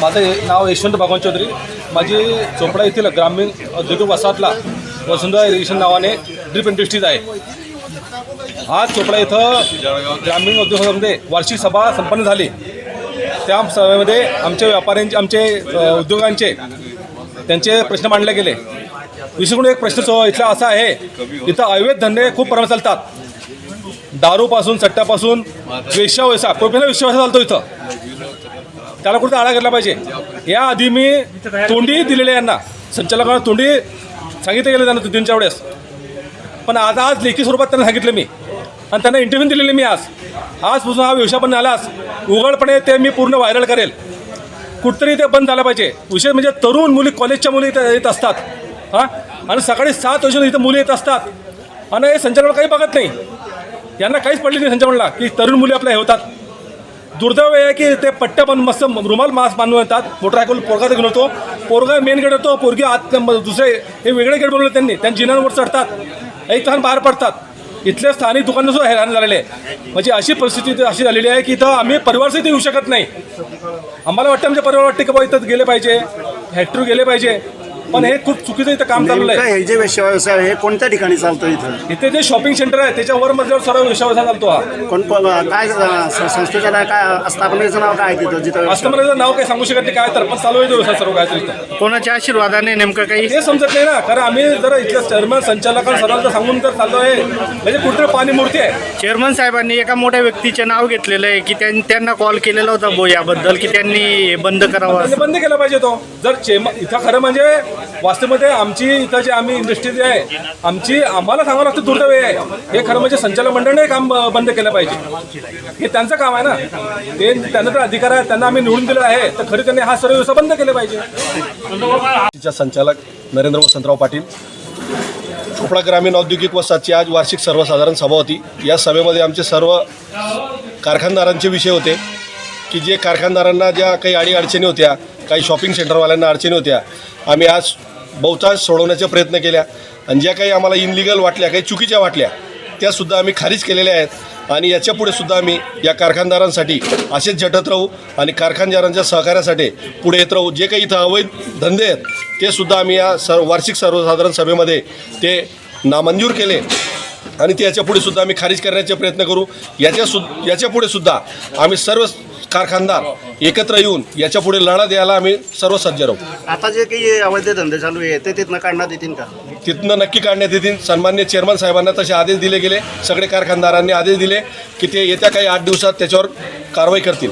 माझं हे- नाव यशवंत भगवान चौधरी. माझी चोपडा येथील ग्रामीण औद्योगिक वसाहतला वसुंधरा इरिगेशन नावाने ड्रीप इंडस्ट्रीज आहे. आज चोपडा इथं ग्रामीण उद्योगामध्ये वार्षिक सभा संपन्न झाली. त्या सभेमध्ये आमच्या व्यापाऱ्यांचे आमचे उद्योगांचे त्यांचे प्रश्न मांडले गेले. विशेष एक प्रश्न इथला असा आहे इथं अवैध धंदे खूप प्रमाणात चालतात. दारूपासून सट्ट्यापासून वेश्या व्यवसाय प्रोफेशनल व्यवसाय चालतो इथं. त्याला कुठं आळा घातला पाहिजे? याआधी मी तोंडी दिलेले यांना. संचालकांना तोंडी सांगितलं गेलं त्यांना तीनच्या वेळेस. पण आज आज लेखी स्वरूपात त्यांना सांगितलं मी. आणि त्यांना इंटरव्ह्यू दिलेले मी आज. आजपासून हा व्यवसाय पण आलास उघडपणे ते मी पूर्ण व्हायरल करेल. कुठतरी ते बंद झालं पाहिजे. विशेष म्हणजे तरुण मुली कॉलेजच्या मुली इथं येत असतात. हां? आणि सकाळी सात वाजून इथं मुली येत असतात. आणि हे संचालक काही बघत नाही. यांना काहीच पडली नाही संचालनाला की तरुण मुली आपल्या हे होतात. दुर्दैव आहे की ते पट्ट्या पण मस्त रुमाल मास्क बांधून येतात. मोटरसायकल पोरगा घेऊन येतो. पोरगा मेन गेट येतो पोरगी आत दुसरे हे वेगळे गेट बनवले त्यांनी. त्यांनी जिन्यांवर चढतात. एक बाहेर पडतात. इथल्या स्थानिक दुकानं सुद्धा हैराण झालेले आहे म्हणजे अशी परिस्थिती अशी झालेली आहे की इथं आम्ही परिवारसहित येऊ शकत नाही. आम्हाला वाटतं आमच्या परिवार वाटते की बाबा इथं गेले पाहिजे. फॅक्टरी गेले पाहिजे. पण हे खूप चुकीचं इथं काम चाललं नेमकं आहे हे जे व्यवसाय व्यवसाय आहे हे कोणत्या ठिकाणी चालतो इथं? इथे जे शॉपिंग सेंटर आहे त्याच्यावर मजल्यावर सर्व विश्वास चालतो हा. कोण कोण- काय स- संस्थेचं नाव काय स्थापनेचं नाव काय आहे तिथं जिथं व्यवसाय- कस्टमरचं नाव काही सांगू शकत नाही काय तर पण चालू आहे तो व्यवसाय सर्व काय इथं. कोणाच्या आशीर्वादाने नेमकं काही? ते समजत नाही ना कारण आम्ही जर इथल्या चेअरमन संचालकांना सर्वांना सांगून तर चाललो आहे म्हणजे कुठे पाणी मूर्ती आहे. चेअरमन साहेबांनी एका मोठ्या व्यक्तीचे नाव घेतलेलं आहे की त्यां- त्यांना कॉल केलेला होता बो याबद्दल की त्यांनी हे बंद करावं त्यांनी बंद केला पाहिजे तो. जर चेम इथं खरं म्हणजे वास्तवमध्ये आमची इथं जे आम्ही इंडस्ट्री जे आहे आमची आम्हाला सांगावं लागतं दुर्दैव आहे. हे खरं म्हणजे संचालक मंडळाने काम बंद केलं पाहिजे. हे त्यांचं काम आहे ना. ते त्यांना तर अधिकार आहे त्यांना आम्ही निवडून दिलं आहे तर खरी त्यांनी हा सर्व व्यवसाय बंद केले पाहिजे. संचालक नरेंद्र वसंतराव पाटील चोपडा ग्रामीण औद्योगिक वसाची आज वार्षिक सर्वसाधारण सभा होती. या सभेमध्ये आमचे सर्व कारखानदारांचे विषय होते की जे कारखानदारांना ज्या काही अडीअडचणी होत्या काही शॉपिंग सेंटरवाल्यांना अडचणी होत्या आम्ही आज बहुतांश सोडवण्याचा प्रयत्न केल्या. आणि ज्या काही आम्हाला इनलिगल वाटल्या काही चुकीच्या वाटल्या त्यासुद्धा आम्ही खारिज केलेल्या आहेत. आणि याच्यापुढे सुद्धा आम्ही या कारखानदारांसाठी असेच झटत राहू आणि कारखानदारांच्या सहकार्यासाठी पुढे येत राहू. जे काही इथं अवैध धंदे आहेत ते सुद्धा आम्ही या सर वार्षिक सर्वसाधारण सभेमध्ये ते नामंजूर केले. आणि ते याच्यापुढे सुद्धा आम्ही खारिज करण्याचे प्रयत्न करू. याच्या सु याच्यापुढे सुद्धा आम्ही सर्व कारखानदार एकत्र येऊन याच्यापुढे लढा द्यायला आम्ही सर्व सज्ज राहू. आता जे काही अवैध धंदे चालू आहे ते तिथनं काढण्यात येतील का? तिथनं नक्की काढण्यात येतील. सन्मान्य चेअरमन साहेबांना तसे आदेश दिले गेले. सगळे कारखानदारांनी आदेश दिले की ते येत्या काही आठ दिवसात त्याच्यावर कारवाई करतील.